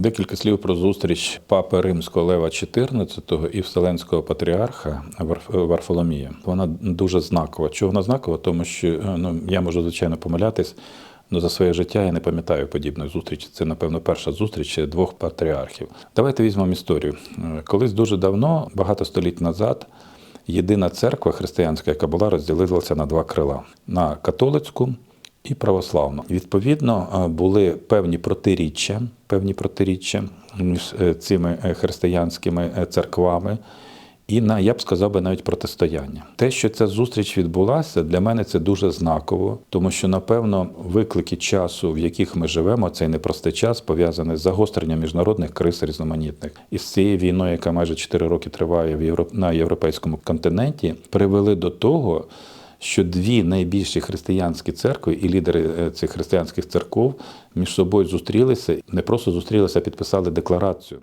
Декілька слів про зустріч папи Римського Лева XIV і Вселенського патріарха Варф- Варфоломія. Вона дуже знакова. Чого вона знакова? Тому що е, ну, я можу звичайно помилятись. але за своє життя я не пам'ятаю подібної зустрічі. Це, напевно, перша зустріч двох патріархів. Давайте візьмемо історію. Е, Колись дуже давно, багато століть назад, єдина церква християнська, яка була, розділилася на два крила: на католицьку і православну. Відповідно, е, були певні протиріччя, певні протиріччя між е, цими е, християнськими церквами. І на я б сказав би навіть протистояння. Те, що ця зустріч відбулася, для мене це дуже знаково, тому що напевно виклики часу, в яких ми живемо, цей непростий час пов'язаний з загостренням міжнародних криз різноманітних і з цією війною, яка майже 4 роки триває в Європ... на європейському континенті, привели до того, що дві найбільші християнські церкви і лідери е, цих християнських церков між собою зустрілися, не просто зустрілися, а підписали декларацію.